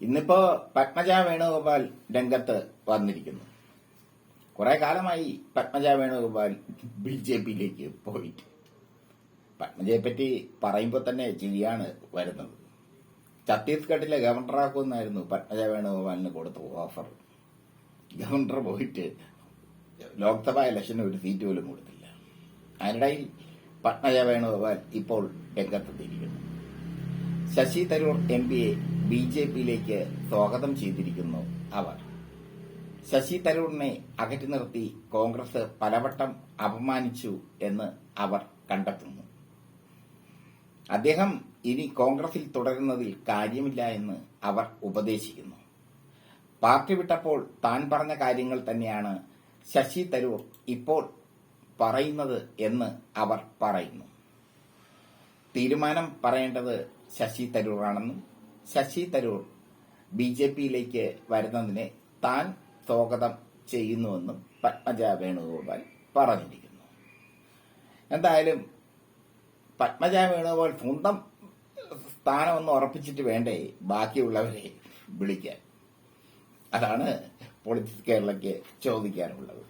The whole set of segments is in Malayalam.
ഇന്നിപ്പോ പത്മജ വേണുഗോപാൽ രംഗത്ത് വന്നിരിക്കുന്നു. കുറെ കാലമായി പത്മജ വേണുഗോപാൽ ബി ജെ പിയിലേക്ക് പോയിട്ട്. പത്മജയെ പറ്റി പറയുമ്പോൾ തന്നെ ചിരിയാണ് വരുന്നത്. ഛത്തീസ്ഗഡിലെ ഗവർണറാക്കുമെന്നായിരുന്നു പത്മജ വേണുഗോപാലിന് കൊടുത്ത ഓഫർ ഗവർണർ പോയിട്ട് ലോക്സഭാ ഇലക്ഷന് ഒരു സീറ്റ് പോലും കൊടുത്തില്ല. അതിനിടയിൽ പത്മജ വേണുഗോപാൽ ഇപ്പോൾ രംഗത്തെത്തിയിരിക്കുന്നു. ശശി തരൂർ എം പിയെ ബി ജെ പിയിലേക്ക് സ്വാഗതം ചെയ്തിരിക്കുന്നു അവർ. ശശി തരൂറിനെ അകറ്റി നിർത്തി കോൺഗ്രസ് പലവട്ടം അപമാനിച്ചു എന്ന് അവർ കണ്ടെത്തുന്നു. അദ്ദേഹം ഇനി കോൺഗ്രസിൽ തുടരുന്നതിൽ കാര്യമില്ല എന്ന് അവർ ഉപദേശിക്കുന്നു. പാർട്ടി വിട്ടപ്പോൾ താൻ പറഞ്ഞ കാര്യങ്ങൾ തന്നെയാണ് ശശി തരൂർ ഇപ്പോൾ പറയുന്നത് എന്ന് അവർ പറയുന്നു. തീരുമാനം പറയേണ്ടത് ശശി തരൂറാണെന്നും ശശി തരൂർ ബി ജെ പിയിലേക്ക് വരുന്നതിനെ താൻ സ്വാഗതം ചെയ്യുന്നുവെന്നും പത്മജ വേണുഗോപാൽ പറഞ്ഞിരിക്കുന്നു. എന്തായാലും പത്മജ വേണുഗോപാൽ സ്വന്തം സ്ഥാനമൊന്നും ഉറപ്പിച്ചിട്ട് വേണ്ടേ ബാക്കിയുള്ളവരെ വിളിക്കാൻ? അതാണ് പൊളിറ്റിക്സ് കേരളയ്ക്ക് ചോദിക്കാനുള്ളത്.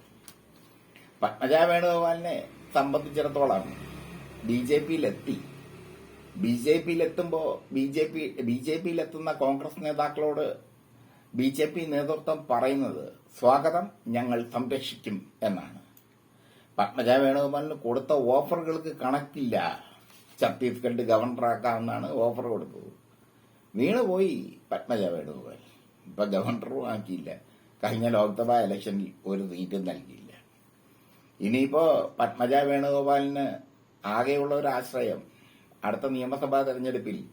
പത്മജ വേണുഗോപാലിനെ സംബന്ധിച്ചിടത്തോളം ബി ജെ പിയിലെത്തി. B J പിയിലെത്തുമ്പോൾ B J P B J പിയിലെത്തുന്ന Congress നേതാക്കളോട് ബി ജെ പി നേതൃത്വം പറയുന്നത് സ്വാഗതം ഞങ്ങൾ സംരക്ഷിക്കും എന്നാണ്. പത്മജ വേണുഗോപാലിന് കൊടുത്ത ഓഫറുകൾക്ക് കണക്കില്ല. ഛത്തീസ്ഗഡ് ഗവർണറാക്കാമെന്നാണ് ഓഫർ കൊടുത്തത്. വീണുപോയി പത്മജ വേണുഗോപാൽ. ഇപ്പൊ ഗവർണറും ആക്കിയില്ല. കഴിഞ്ഞ ലോക്സഭാ ഇലക്ഷനിൽ ഒരു സീറ്റും നൽകിയില്ല. ഇനിയിപ്പോ പത്മജ വേണുഗോപാലിന് ആകെയുള്ള ഒരു ആശ്രയം അടുത്ത നിയമസഭാ തെരഞ്ഞെടുപ്പിൽ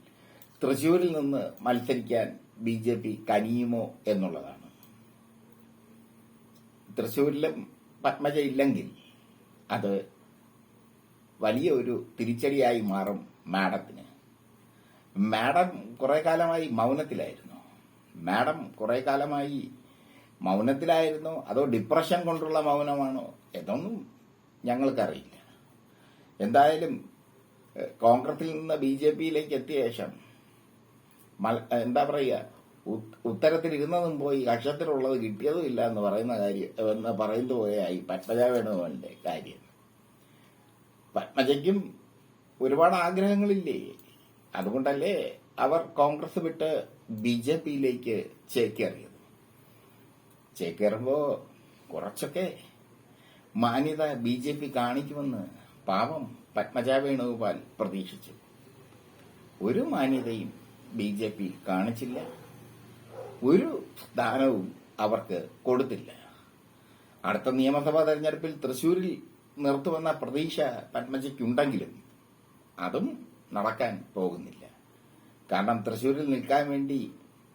തൃശൂരിൽ നിന്ന് മത്സരിക്കാൻ ബി ജെ പി കനിയുമോ എന്നുള്ളതാണ്. തൃശൂരിലും പത്മജ ഇല്ലെങ്കിൽ അത് വലിയ ഒരു തിരിച്ചടിയായി മാറും മാഡത്തിന്. മാഡം കുറെ കാലമായി മൗനത്തിലായിരുന്നു. മാഡം കുറെ കാലമായി മൗനത്തിലായിരുന്നു. അതോ ഡിപ്രഷൻ കൊണ്ടുള്ള മൗനമാണോ? എന്നൊന്നും ഞങ്ങൾക്കറിയില്ല. എന്തായാലും കോൺഗ്രസിൽ നിന്ന് ബി ജെ പിയിലേക്ക് എത്തിയ ശേഷം എന്താ പറയുക ഉത്- ഉത്തരത്തിലിരുന്നതും പോയി കക്ഷത്തിലുള്ളത് കിട്ടിയതും ഇല്ല എന്ന് പറയുന്ന കാര്യം എന്ന് പറയുന്നത് പോയായി പത്മജ വേണുഗോപാലിന്റെ കാര്യം. പത്മജയ്ക്കും ഒരുപാട് ആഗ്രഹങ്ങളില്ലേ? അതുകൊണ്ടല്ലേ അവർ കോൺഗ്രസ് വിട്ട് ബി ജെ പിയിലേക്ക് ചേക്കേറിയത്. ചേക്കേറുമ്പോ കുറച്ചൊക്കെ മാന്യത ബി ജെ പി കാണിക്കുമെന്ന് പാവം പത്മജ വേണുഗോപാൽ പ്രതീക്ഷിച്ചു. ഒരു മാന്യതയും ബി ജെ പി കാണിച്ചില്ല. ഒരു സ്ഥാനവും അവർക്ക് കൊടുത്തില്ല. അടുത്ത നിയമസഭാ തെരഞ്ഞെടുപ്പിൽ തൃശൂരിൽ നിർത്തുമെന്ന പ്രതീക്ഷ പത്മജയ്ക്കുണ്ടെങ്കിലും അതും നടക്കാൻ പോകുന്നില്ല. കാരണം തൃശൂരിൽ നിൽക്കാൻ വേണ്ടി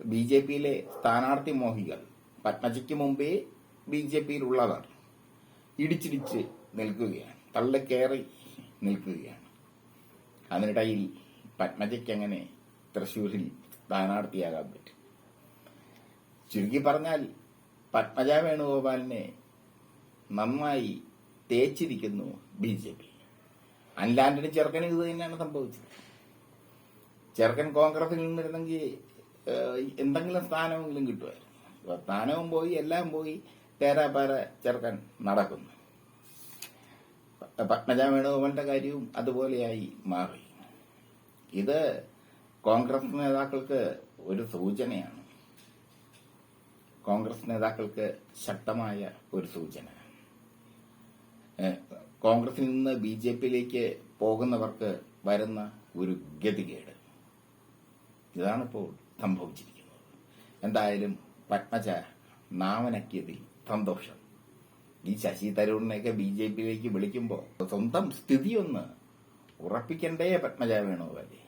ബി ജെ പിയിലെ സ്ഥാനാർത്ഥി മോഹികൾ പത്മജയ്ക്ക് മുമ്പേ ബി ജെ പിയിലുള്ളവർ ഇടിച്ചിടിച്ച് നിൽക്കുകയാണ്. തള്ളിക്കയറി നിൽക്കുകയാണ്. അതിനിടയിൽ പത്മജയ്ക്ക് എങ്ങനെ തൃശൂരിൽ സ്ഥാനാർത്ഥിയാകാൻ പറ്റും. ചുരുക്കി പറഞ്ഞാൽ പത്മജ വേണുഗോപാലിനെ നന്നായി തേച്ചിരിക്കുന്നു ബി ജെ പി. അൻലാൻഡിന് ചെറുക്കന് ഇത് തന്നെയാണ് സംഭവിച്ചത്. ചെറുക്കൻ കോൺഗ്രസിൽ നിന്നിരുന്നെങ്കിൽ എന്തെങ്കിലും സ്ഥാനമെങ്കിലും കിട്ടുമായിരുന്നു. സ്ഥാനവും പോയി എല്ലാം പോയി തേരാപാര ചെറുക്കൻ നടക്കുന്നു. പത്മജ വേണുഗോപാലിന്റെ കാര്യവും അതുപോലെയായി മാറി. ഇത് കോൺഗ്രസ് നേതാക്കൾക്ക് ഒരു സൂചനയാണ്. കോൺഗ്രസ് നേതാക്കൾക്ക് ശക്തമായ ഒരു സൂചന. കോൺഗ്രസിൽ നിന്ന് ബി ജെ പിയിലേക്ക് പോകുന്നവർക്ക് വരുന്ന ഒരു ഗതികേട്. ഇതാണിപ്പോൾ സംഭവിച്ചിരിക്കുന്നത്. എന്തായാലും പത്മജ നാമനക്കിയതിൽ സന്തോഷം. ഈ ശശി തരൂറിനെയൊക്കെ ബി ജെ പിയിലേക്ക് വിളിക്കുമ്പോൾ സ്വന്തം സ്ഥിതിയൊന്ന് ഉറപ്പിക്കണ്ടേ പത്മജ വേണുഗോപാലേ.